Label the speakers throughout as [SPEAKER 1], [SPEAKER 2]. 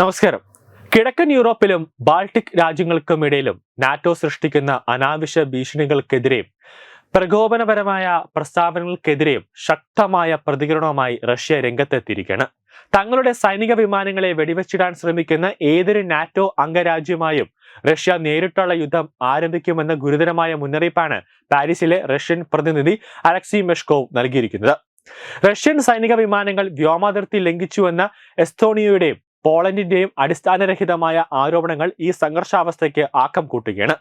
[SPEAKER 1] നമസ്കാരം. കിഴക്കൻ യൂറോപ്പിലും ബാൾട്ടിക് രാജ്യങ്ങൾക്കുമിടയിലും നാറ്റോ സൃഷ്ടിക്കുന്ന അനാവശ്യ ഭീഷണികൾക്കെതിരെയും പ്രകോപനപരമായ പ്രസ്താവനകൾക്കെതിരെയും ശക്തമായ പ്രതികരണവുമായി റഷ്യ രംഗത്തെത്തിയിരിക്കുകയാണ്. തങ്ങളുടെ സൈനിക വിമാനങ്ങളെ വെടിവെച്ചിടാൻ ശ്രമിക്കുന്ന ഏതൊരു നാറ്റോ അംഗരാജ്യമായും റഷ്യ നേരിട്ടുള്ള യുദ്ധം ആരംഭിക്കുമെന്ന ഗുരുതരമായ മുന്നറിയിപ്പാണ് പാരീസിലെ റഷ്യൻ പ്രതിനിധി അലക്സി മെഷ്കോവ് നൽകിയിരിക്കുന്നത്. റഷ്യൻ സൈനിക വിമാനങ്ങൾ വ്യോമാതിർത്തി ലംഘിച്ചുവെന്ന എസ്തോണിയയുടെയും പോളണ്ടിന്റെയും അടിസ്ഥാനരഹിതമായ ആരോപണങ്ങൾ ഈ സംഘർഷാവസ്ഥയ്ക്ക് ആക്കം കൂട്ടുകയാണ്.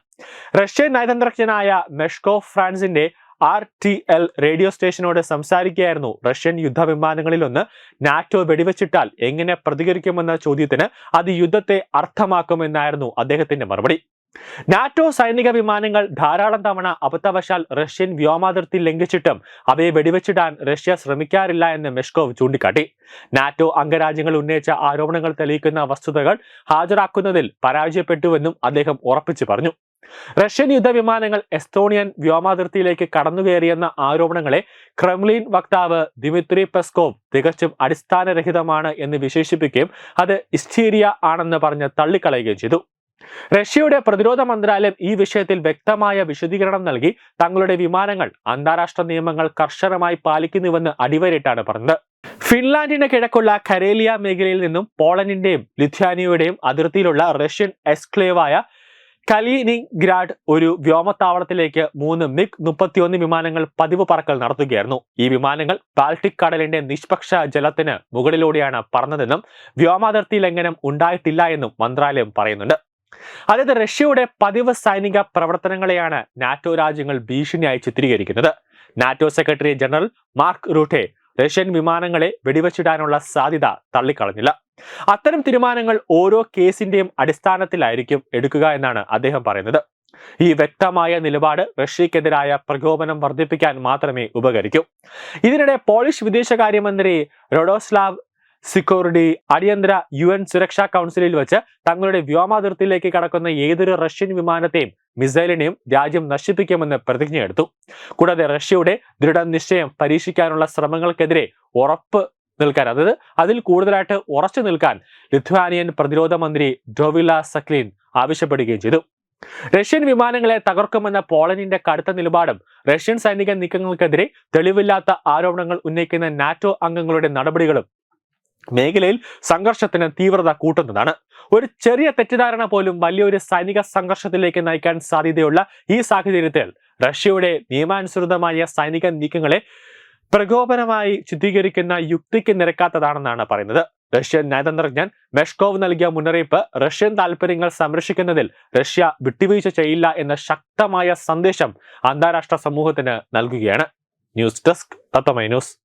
[SPEAKER 1] റഷ്യൻ നയതന്ത്രജ്ഞനായ മെഷ്കോ ഫ്രാൻസിന്റെ ആർ ടി എൽ റേഡിയോ സ്റ്റേഷനോട് സംസാരിക്കുകയായിരുന്നു റഷ്യൻ യുദ്ധവിമാനങ്ങളിലൊന്ന് നാറ്റോ വെടിവെച്ചിട്ടാൽ എങ്ങനെ പ്രതികരിക്കുമെന്ന ചോദ്യത്തിന് അത് യുദ്ധത്തെ അർത്ഥമാക്കുമെന്നായിരുന്നു അദ്ദേഹത്തിന്റെ മറുപടി. നാറ്റോ സൈനിക വിമാനങ്ങൾ ധാരാളം തവണ അബദ്ധവശാൽ റഷ്യൻ വ്യോമാതിർത്തി ലംഘിച്ചിട്ടും അവയെ വെടിവെച്ചിടാൻ റഷ്യ ശ്രമിക്കാറില്ല എന്ന് മെഷ്കോവ് ചൂണ്ടിക്കാട്ടി. നാറ്റോ അംഗരാജ്യങ്ങൾ ഉന്നയിച്ച ആരോപണങ്ങൾ തെളിയിക്കുന്ന വസ്തുതകൾ ഹാജരാക്കുന്നതിൽ പരാജയപ്പെട്ടുവെന്നും അദ്ദേഹം ഉറപ്പിച്ചു പറഞ്ഞു. റഷ്യൻ യുദ്ധവിമാനങ്ങൾ എസ്തോണിയൻ വ്യോമാതിർത്തിയിലേക്ക് കടന്നുകയറിയെന്ന ആരോപണങ്ങളെ ക്രെംലിൻ വക്താവ് ദിമിത്രി പെസ്കോവ് തികച്ചും അടിസ്ഥാനരഹിതമാണ് എന്ന് വിശേഷിപ്പിക്കുകയും അത് ഇസ്റ്റീരിയ ആണെന്ന് പറഞ്ഞ് തള്ളിക്കളയുകയും ചെയ്തു. റഷ്യയുടെ പ്രതിരോധ മന്ത്രാലയം ഈ വിഷയത്തിൽ വ്യക്തമായ വിശദീകരണം നൽകി. തങ്ങളുടെ വിമാനങ്ങൾ അന്താരാഷ്ട്ര നിയമങ്ങൾ കർശനമായി പാലിക്കുന്നുവെന്ന് അടിവരയിട്ടാണ് പറഞ്ഞത്. ഫിൻലാൻഡിന് കിഴക്കുള്ള കരേലിയ മേഖലയിൽ നിന്നും പോളണ്ടിന്റെയും ലിഥ്യാനിയയുടെയും അതിർത്തിയിലുള്ള റഷ്യൻ എസ്ക്ലേവായ കലീനിങ് ഒരു വ്യോമത്താവളത്തിലേക്ക് മൂന്ന് മിഗ് മുപ്പത്തിയൊന്ന് വിമാനങ്ങൾ പതിവ് പറക്കൽ നടത്തുകയായിരുന്നു. ഈ വിമാനങ്ങൾ ബാൾട്ടിക് കടലിന്റെ നിഷ്പക്ഷ ജലത്തിന് മുകളിലൂടെയാണ് പറന്നതെന്നും വ്യോമാതിർത്തി ലംഘനം ഉണ്ടായിട്ടില്ല എന്നും മന്ത്രാലയം പറയുന്നുണ്ട്. അതായത് റഷ്യയുടെ പതിവ് സൈനിക പ്രവർത്തനങ്ങളെയാണ് നാറ്റോ രാജ്യങ്ങൾ ഭീഷണിയായി ചിത്രീകരിക്കുന്നത്. NATO secretary general Mark Rutte Russian വിമാനങ്ങളെ വെടിവെച്ചിടാനുള്ള സാധ്യത തള്ളിക്കളഞ്ഞില്ല. അത്തരം തീരുമാനങ്ങൾ ഓരോ കേസിന്റെയും അടിസ്ഥാനത്തിലായിരിക്കും എടുക്കുക എന്നാണ് അദ്ദേഹം പറയുന്നത്. ഈ വ്യക്തമായ നിലപാട് റഷ്യക്കെതിരായ പ്രകോപനം വർദ്ധിപ്പിക്കാൻ മാത്രമേ ഉപകരിക്കൂ. ഇതിനിടെ പോളിഷ് വിദേശകാര്യമന്ത്രി റൊഡോസ്ലാവ് സിക്കോറിഡി അടിയന്തര യു എൻ സുരക്ഷാ കൗൺസിലിൽ വെച്ച് തങ്ങളുടെ വ്യോമാതിർത്തിയിലേക്ക് കടക്കുന്ന ഏതൊരു റഷ്യൻ വിമാനത്തെയും മിസൈലിനെയും രാജ്യം നശിപ്പിക്കുമെന്ന് പ്രതിജ്ഞയെടുത്തു കൂടാതെ റഷ്യയുടെ ദൃഢനിശ്ചയം പരീക്ഷിക്കാനുള്ള ശ്രമങ്ങൾക്കെതിരെ ഉറപ്പ് നിൽക്കാൻ അതായത് അതിൽ കൂടുതലായിട്ട് ഉറച്ചു നിൽക്കാൻ ലിത്വാനിയൻ പ്രതിരോധ മന്ത്രി ഡോവില സക്ലിൻ ആവശ്യപ്പെടുകയും ചെയ്തു. റഷ്യൻ വിമാനങ്ങളെ തകർക്കുമെന്ന പോളണ്ടിന്റെ കടുത്ത നിലപാടും റഷ്യൻ സൈനിക നീക്കങ്ങൾക്കെതിരെ തെളിവില്ലാത്ത ആരോപണങ്ങൾ ഉന്നയിക്കുന്ന നാറ്റോ അംഗങ്ങളുടെ നടപടികളും മേഖലയിൽ സംഘർഷത്തിന് തീവ്രത കൂട്ടുന്നതാണ്. ഒരു ചെറിയ തെറ്റിദ്ധാരണ പോലും വലിയൊരു സൈനിക സംഘർഷത്തിലേക്ക് നയിക്കാൻ സാധ്യതയുള്ള ഈ സാഹചര്യത്തിൽ റഷ്യയുടെ നിയമാനുസൃതമായ സൈനിക നീക്കങ്ങളെ പ്രകോപനമായി ചിത്രീകരിക്കുന്ന യുക്തിക്ക് നിരക്കാത്തതാണെന്നാണ് പറയുന്നത്. റഷ്യൻ നയതന്ത്രജ്ഞൻ മെഷ്കോവ് നൽകിയ മുന്നറിയിപ്പ് റഷ്യൻ താൽപര്യങ്ങൾ സംരക്ഷിക്കുന്നതിൽ റഷ്യ വിട്ടുവീഴ്ച ചെയ്യില്ല എന്ന ശക്തമായ സന്ദേശം അന്താരാഷ്ട്ര സമൂഹത്തിന് നൽകുകയാണ്. News desk തത്തമൈ news.